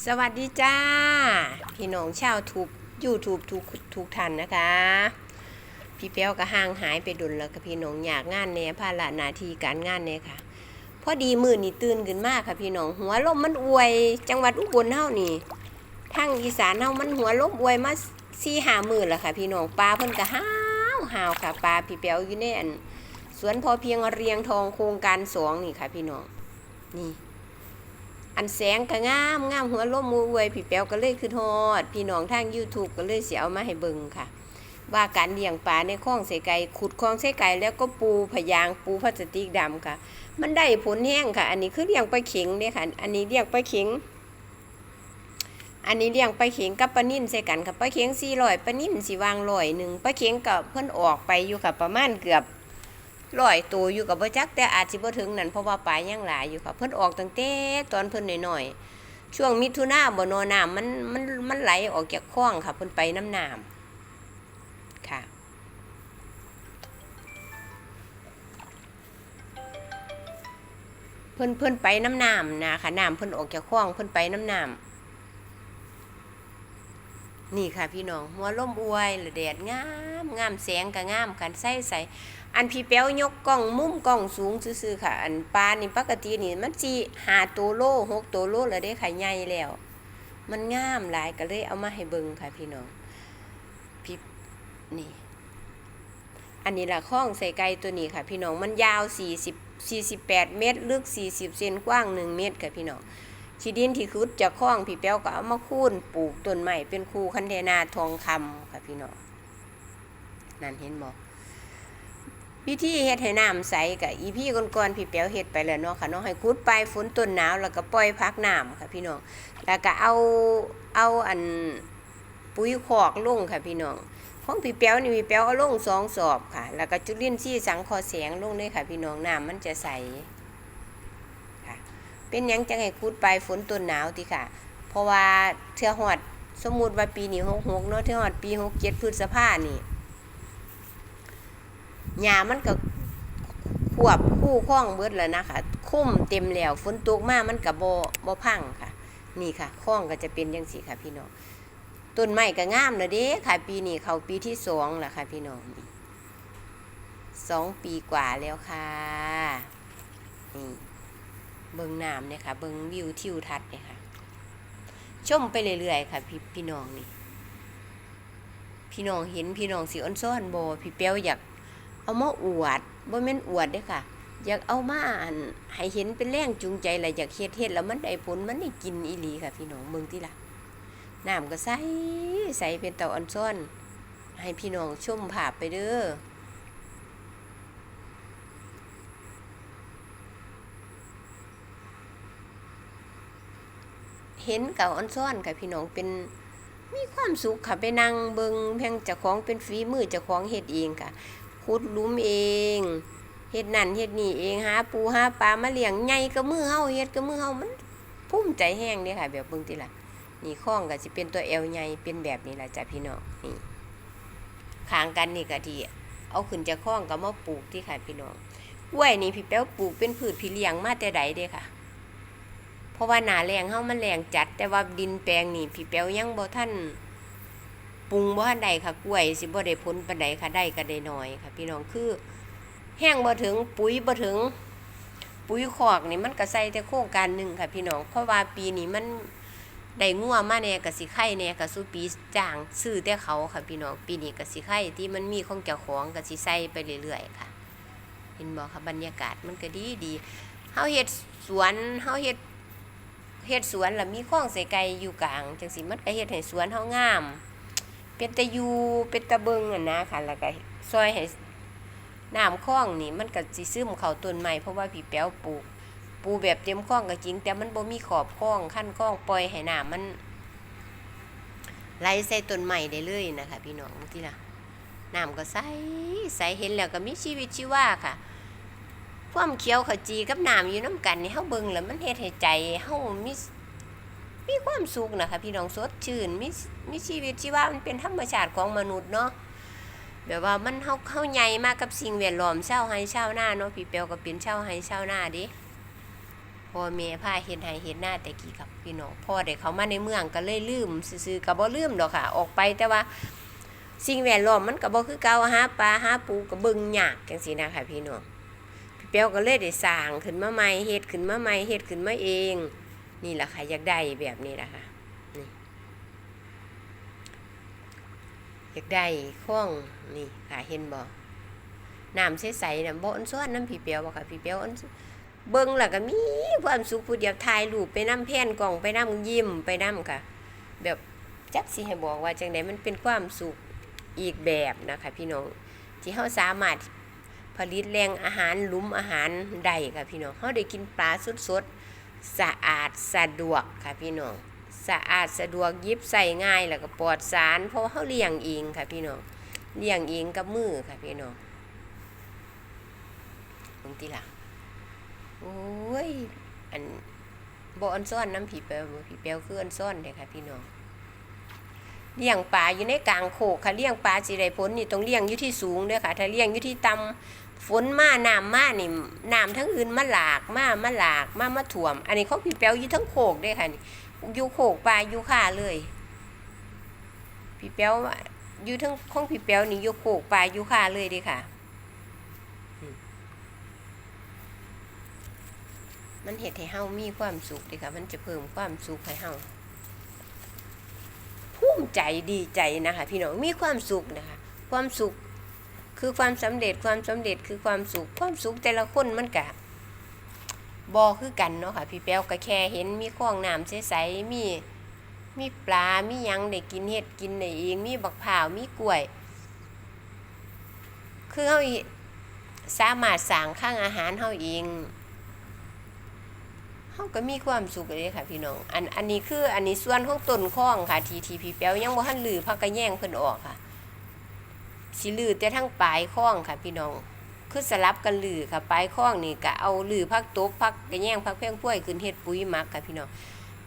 สวัสดีจ้า พี่น้องชาวทูบยูทูบทุกทุกท่านนะคะ พี่เปียวก็ห่างหายไปดุลแล้วกับพี่น้องอยากงานแหน่ภาระหน้าที่การงานแหน่ค่ะพอดีมือนี่ตื่นขึ้นมากค่ะพี่น้องหัวลมมันอวย จังหวัดอุบลเฮานี่ทางอีสานเฮามันหัวลมอวยมาสี่หามือแล้วค่ะ พี่น้องปลาเพิ่นก็ห้าวหาวค่ะปลาพี่เปียวอยู่ในอันสวนพอเพียงเรียงทองโครงการสองนี่ค่ะ พี่น้องนี่ อันแสงก็งามงามหัวลมมือวยพี่แป๊วก็เลยคือทอด พี่น้องทาง YouTube ก็เลยเสียเอามาให้เบิ่งค่ะ ว่าการเลี้ยงปลาในคลองใส่ไก่ขุดคลองใส่ไก่แล้วก็ปูพยางปูพลาสติกดำค่ะ มันได้ผลแห้งค่ะ อันนี้คือเลี้ยงปลาเข็งเนี่ยค่ะอันนี้เลี้ยงปลาเข็งอันนี้เลี้ยงปลาเข็งกับปลานิ่นใส่กันค่ะปลาเข็งสี่ร้อยปลานิ่นสี่วางร้อยหนึ่งปลาเข็งกับเพิ่นออกไปอยู่ค่ะประมาณเกือบ ร้อยตัวอยู่กับบ่จักแต่อาจสิบ่ถึงนั่นเพราะว่าปลายังหลายอยู่ค่ะเพิ่นออกตั้งแต่ตอนเพิ่นน้อยๆช่วงมิถุนาบ่นอน้ำมันมันมันไหลออกจากคลองค่ะเพิ่นไปน้ำน้ำค่ะเพิ่นเพิ่นไปน้ำน้ำนะค่ะน้ำเพิ่นออกจากคลองเพิ่นไปน้ำน้ำ นี่ค่ะพี่น้องหัวล่มอวยละแดดงามงามแสงก็งามกันใส่ใส่อันพี่แป้วยกกล้องมุมกล้องสูงซื่อๆค่ะ อันปลานี่ปกตินี่มันสิหาตัวโลหกตัวโลแล้วเด้ค่ะใหญ่แล้ว มันงามหลายก็เลยเอามาให้เบิ่งค่ะพี่น้องพี่นี่ อันนี้ละข้องใส่ไก่ตัวนี้ค่ะ พี่น้องมันยาว40 48 เมตรลึก 40 เซนกว้าง 1 เมตรค่ะพี่น้อง ชีดินที่คุดจากข้องพี่แป้วก็เอามาคูนปลูกต้นใหม่เป็นคูคันเทนาทองคำค่ะพี่น้องนั่นเห็นบ่วิธีเฮ็ดให้น้ำใสกับอีพี่ก่อนๆพี่แป้วเฮ็ดไปแล้วเนาะค่ะเนาะให้คุดไปฝนต้นหนาวแล้วก็ปล่อยพักน้ำค่ะพี่น้องแล้วก็เอาเอาอันปุ๋ยคอกลงค่ะพี่น้องของพี่แป๊วนี่พี่แป๊วเอาลงสองสอบค่ะ แล้วก็จุลินทรีย์สังคอแสงลงเลยค่ะพี่น้องน้ำมันจะใส่ เป็นยังจังให้คูดไปฝนต้นหนาวติค่ะ เพราะว่าเทือหอดสมมุติว่าปีนี้หกหกเนาะเทือหอดปีหกเจ็ดพฤษภานี่หญ้ามันก็ควบคู่ข้องเบิดแล้วนะคะ คุ้มเต็มแล้วฝนตกมากมันก็บ่บ่พังค่ะ นี่ค่ะข้องก็จะเป็นจังสีค่ะพี่น้องต้นไม้ก็งามเลยเด้ค่ะ ปีนี้เขาปีที่สองแล้วค่ะพี่น้องสองปีกว่าแล้วค่ะนี่ เบิงน้ำเนี่ยค่ะ เบิงวิวทิวทัศน์เนี่ยค่ะ ชมไปเรื่อยๆค่ะ พี่พี่น้องนี่ พี่น้องเห็นพี่น้องสีอ้อนซ้อนบพี่เปียวอยากเอามาอวดบ่แม่นอวดเด้ค่ะ อยากเอามาอันให้เห็นเป็นแรงจูงใจแหละอยากเฮ็ดเฮ็ดแล้วมันได้ผลมันได้กินอีหลีค่ะ พี่น้องเบิ่งติล่ะน้ำก็ใสใสเป็นเต่าอันซ่อน ให้พี่น้องชมภาพไปเด้อ เห็นเก่าอันซ่อนค่ะพี่น้องเป็นมีความสุขค่ะไปนั่งเบิงเพียงจ้าของเป็นฝีมือจ้าของเฮ็ดเองค่ะขุดลุมเองเฮ็ดนั่นเฮ็ดนี่เองหาปูหาปลามาเลี้ยงใหญ่ก็มือเฮาเฮ็ดก็มือเฮามันภูมิใจแห้งเด้ค่ะ แบบเบิ่งติล่ะนี่ข้องก็จะเป็นตัวเอลใหญ่เป็นแบบนี้แหละจ้ะพี่น้องนี่ขางกันนี่ก็ที่เอาขึ้นจากข้องก็มาปลูกที่ค่ะพี่น้องกล้วยนี่พี่แป้วปลูกเป็นพืชพี่เลี้ยงมาแต่ใดเด้ค่ะ เพราะว่าหนาแรงเฮามันแรงจัด แต่ว่าดินแปลงนี่พี่แป้วยังบ่ท่านปรุงบ่ทันใดค่ะกล้วย สิบ่ได้ผลปานใดค่ะได้ก็ได้น้อยค่ะ พี่น้องคือ แห้งบ่ถึงปุ๋ยบ่ถึง ปุ๋ยคอกนี่มันก็ใส่แต่โครงการหนึ่งค่ะ พี่น้องเพราะว่าปีนี้มันได้งัวมาแน่กับสิไข่แน่กับสุปีจ้างซื้อแต่เขาค่ะพี่น้องปีนี้กับสิไข่ที่มันมีของเจ้าของกับสิใส่ไปเรื่อยๆค่ะ เห็นบอกค่ะบรรยากาศมันก็ดีดีเฮาเฮ็ดสวนเฮาเฮ็ด เฮ็ดสวนแล้วมีคลองใส่ไก่อยู่กลางจังสิมันก็เฮ็ดให้สวนเฮางาม เป็นตะยูเป็นตะเบิงอะนะค่ะแล้วก็ซอยให้น้ำคลองนี่มันก็สิซึมเข้าต้นไม้เพราะว่าพี่แป้วปลูกปูแบบเต็มคลองก็จริง แต่มันบ่มีขอบคลองขั้นคลองปล่อยให้น้ำมันไหลใส่ต้นใหม่ได้เลยนะคะพี่น้องที่ล่ะน้ำก็ใสใสเห็นแล้วก็มีชีวิตชีวาค่ะ ความเขียวขจีกับน้ำอยู่น้ำกันนี่เฮาเบิ่งแล้วมันเฮ็ดให้ใจเฮามีมีความสุขนะคะพี่น้องสดชื่นมีมีชีวิตชีวามันเป็นธรรมชาติของมนุษย์เนาะแบบว่ามันเฮาเฮาใหญ่มากกับสิ่งแวดล้อมเชาวไร่ชาวนาเนาะพี่เปียวก็เป็นเชาวไร่ชาวนาดิพ่อแม่พาเฮ็ดให้เฮ็ดหน้าแต่กี้ครับพี่น้องพ่อได้เขามาในเมืองก็เลยลืมซื่อๆก็บ่ลืมดอกค่ะ ออกไปแต่ว่าสิ่งแวดล้อมมันก็บ่คือเก่าหาปลาหาปูก็เบิ่งยากจังซี่นะคะพี่น้อง เปียวก็เลยได้สร้างขึ้นมาใหม่เฮ็ดขึ้นมาใหม่เฮ็ดขึ้นมาเอง นี่แหละค่ะอยากได้แบบนี้ล่ะค่ะนี่อยากได้ข้องนี่ค่ะเห็นบ่น้ำใสๆน่ะบ่อนซ้อนน้ำพี่เปียวบ่ค่ะพี่เปียวอันเบิ่งแล้วก็มีความสุขผู้เดียวถ่ายรูปไปนำแผ่นกล่องไปนำยิ้มไปนำค่ะ แบบจักสิให้บอกว่าจังไดมันเป็นความสุขอีกแบบนะคะพี่น้องที่เขาสามารถ ผลิตแหล่งอาหารหลุมอาหารได้ค่ะพี่น้องเขาได้กินปลาสดๆ สะอาดสะดวกค่ะพี่น้องสะอาดสะดวกยิบใส่ง่ายแล้วก็ปลอดสาร เพราะเขาเลี้ยงเองค่ะพี่น้องเลี้ยงเองกับมือค่ะพี่น้องตรงที่ละโอ้ยอันบอันซ่อนน้ำผีเปลวผีเปลวคืออันซ่อนเลยค่ะพี่น้องเลี้ยงปลาอยู่ในกลางโขกค่ะเลี้ยงปลาสิได้ผลนี่ต้องเลี้ยงอยู่ที่สูงด้อค่ะ ถ้าเลี้ยงอยู่ที่ต่ำ ฝนมาน้ำมานี่น้ำทั้งอื่นมาหลากมามาหลากมามาถ่วม อันนี้เขาพี่แป๊วอยู่ทั้งโขกเด้ค่ะนี่อยู่โขกปลาอยู่ค่าเลยพี่แป๊วอยู่ทั้งของพี่แป๊วนี่อยู่โขกปลาอยู่ค่าเลยด้อค่ะ มันเฮ็ดให้เฮามีความสุขด้อค่ะ มันจะเพิ่มความสุขให้เฮาภูมิใจดีใจนะคะ พี่น้องมีความสุขนะคะ ความสุข คือความสำเร็จความสำเร็จคือความสุขความสุขแต่ละคนมันกะบอคือกันเนาะค่ะ พี่แป๊วก็แค่เห็นมีข้องน้ำใสๆมีมีปลา มียังได้กินเห็ดกินได้เอง มีบักพร้าว มีกล้วย คือเฮาสามารถสร้างข้างอาหารเฮาเองเฮาก็มีความสุขเลยค่ะพี่น้อง อันอันนี้คืออันนี้ส่วนของต้นข้องค่ะ ทีทีพี่แป๊วยังบ่ทันลือพักกระแย่งเพิ่นออกค่ะ สิลือแต่ทั้งปลายข้องค่ะพี่น้อง คือสลับกันลือค่ะปลายข้องนี่ก็เอาลือพักตบพักกระแยงพักเพียงพ้วยขึ้นเฮ็ดปุ๋ยมักค่ะพี่น้อง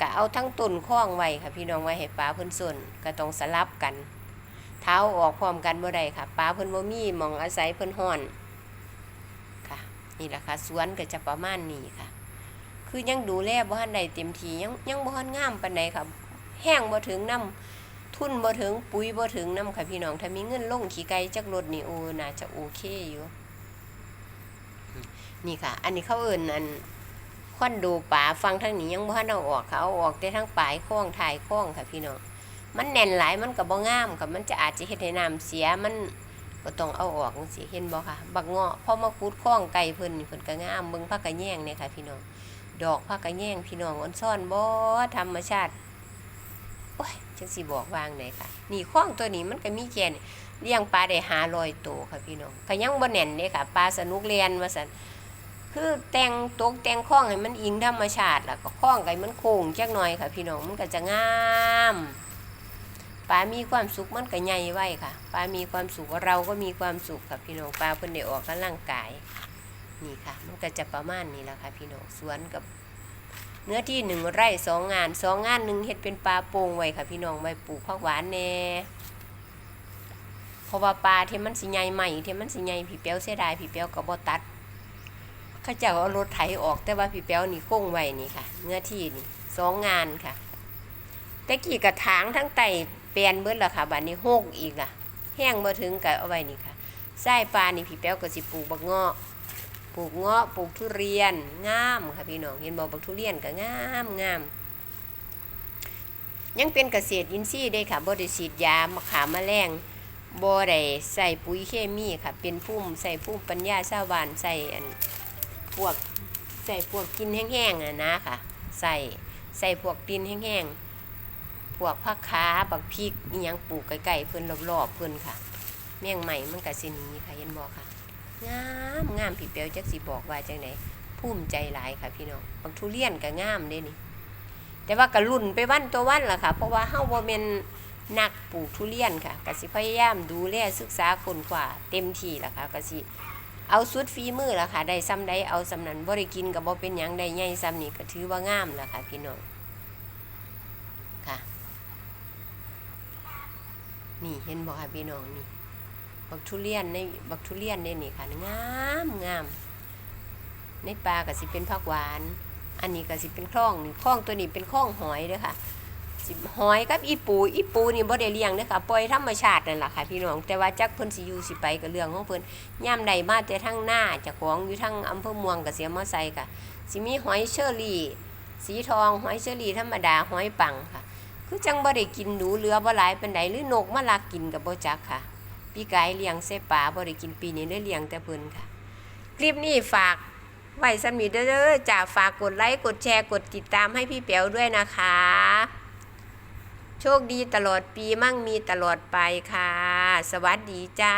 ก็เอาทั้งต้นข้องไว้ค่ะพี่น้องไว้ให้ปลาเพิ่นส่วนก็ต้องสลับกัน เท้าออกพร้อมกันบ่ได้ค่ะปลาเพิ่นบ่มีหมองอาศัยเพิ่นฮ้อนค่ะ นี่แหละค่ะสวนก็จะประมาณนี้ค่ะ คือยังดูแลบ่ทันได้เต็มทียังยังบ่ทันงามปานใดค่ะ แห้งบ่ถึงน้ำ ทุนบ่ถึงปุ๋ยบ่ถึงน้ำค่ะพี่น้องถ้ามีเงินลงขี่ไก่จักรถนี่โอ้น่าจะโอเคอยู่อืมนี่ค่ะ อันนี้เขาเอิ้นอันคอนโดป่าฟังทางนี้ยังบ่ทันเอาออกค่ะเอาออกแต่ทางปลายคลองท้ายคลองค่ะพี่น้องมันแน่นหลายมันก็บ่งามค่ะมันจะอาจจะเฮ็ดให้น้ำเสียมันก็ต้องเอาออกจังซี่เห็นบ่ค่ะ บักเงาะพอมาขุดคลองไก่เพิ่นนี่เพิ่นก็งามเบิ่งผักกระแยงเนี่ยค่ะ พี่น้อง ดอกผักกระแยงพี่น้องอ่อนซ่อนบ่ธรรมชาติ โอ้ยจังสิบอกวางไหนค่ะนี่ข้องตัวนี้มันก็มีแค่นี้เลี้ยงปลาได้หาลอยโตวค่ะพี่น้องก็ยังบ่แน่นเด้ค่ะปลาสนุกเรียนว่าซั่นคือแต่งตกแต่งข้องให้มันอิงธรรมชาติแล้วก็ข้องให้มันโค้งจักหน่อยค่ะ พี่น้องมันก็จะงามปลามีความสุขมันก็ใหญ่ไว้ค่ะปลามีความสุขเราก็มีความสุขค่ะพี่น้องปลาเพิ่นได้ออกกำลังกายนี่ค่ะ มันก็จะประมาณนี้แหละค่ะ พี่น้องสวนกับ เนื้อที่หนึ่งไร่สองงานสองงานหนึ่งเฮ็ดเป็นปลาโป่งไว้ค่ะพี่น้องไว้ปลูกผักหวานแน่เพราะว่าปลาที่มันสิใหญ่ใหม่ที่มันสิใหญ่ผีเปียวเสียดายผีเปียวก็บ่ตัดเขาเจ้าเอารถไถออกแต่ว่าผีเปียวนี่คงไว้นี่ค่ะ เนื้อที่นี่สองงานค่ะแต่กี้กระถางทั้งไตเปลี่ยนเบิดละค่ะบัดนี้โฮกอีกล่ะ แห้งบ่ถึงก็เอาไว้นี่ค่ะไส้ปลานี่ผีเปียวก็สิปลูกบักเงาะ ปลูกเงาะปลูกทุเรียนงามค่ะพี่น้องเห็นบอกบักทุเรียนก็งามงามยังเป็นเกษตรอินทรีย์ได้ค่ะบ่ได้ฉีดยามะขามแมลงบ่ได้ใส่ปุ๋ยเคมีค่ะ เป็นพุ่มใส่พุ่มปัญญาชาวบ้านใส่อันพวกใส่พวกกินแห้งๆอะนะค่ะ ใส่ใส่พวกดินแห้งๆพวกผักขาบักพริกอีหยังปลูกไกลๆเพิ่นรอบๆเพิ่นค่ะแมงใหม่มันก็สินี้ค่ะเห็นบ่ค่ะ งามงามพี่เปียวจักสิบอกว่าจังไดภูมิใจหลายค่ะพี่น้องบางทุเรียนก็งามเด้นี่ แต่ว่าก็รุ่นไปวันตัววันล่ะค่ะ เพราะว่าเฮาบ่แม่นนักปลูกทุเรียนค่ะกสิพยายามดูแลศึกษาคนกว่าเต็มที่ล่ะค่ะกสิเอาสุดฝีมือล่ะค่ะได้ซ้ำใดเอาซ้ำนันบ่ได้กินก็บ่เป็นหยังได้ใหญ่ซ้ำนี่ก็ถือว่างามล่ะค่ะพี่น้องค่ะ นี่เห็นบ่ค่ะพี่น้องนี่ บักทุเรียนในบักทุเรียนในนี่ค่ะงามงามในปลาก็สิเป็นผักหวาน อันนี้ก็สิเป็นคลองคลองตัวนี้เป็นคลองหอยเด้อค่ะสิหอยกับอีปูอีปูนี่บ่ได้เลี้ยงเด้อค่ะปล่อยธรรมชาตินั่นล่ะค่ะพี่น้องแต่ว่าจักเพิ่นสิอยู่สิไปก็เรื่องของเพิ่นย่ามใดมาแต่ทางหน้าจ้าของอยู่ทางอำเภอเมืองก็เสียมาใส่ค่ะสิมีหอยเชอรี่ สีทองหอยเชอรี่ธรรมดาหอยปังค่ะ คือจังบ่ได้กินหนูเหลือบ่หลายปานใดหรือนกมาลักกินก็บ่จักค่ะ ปีกายเลี้ยงเสป่าบริกินปีนี้ได้เลี้ยงแต่เพิ่นค่ะ คลิปนี้ฝากไว้สำนีเด้อจ้าฝากกดไลค์กดแชร์กดติดตามให้พี่เปียวด้วยนะคะ โชคดีตลอดปีมั่งมีตลอดไปค่ะ สวัสดีจ้า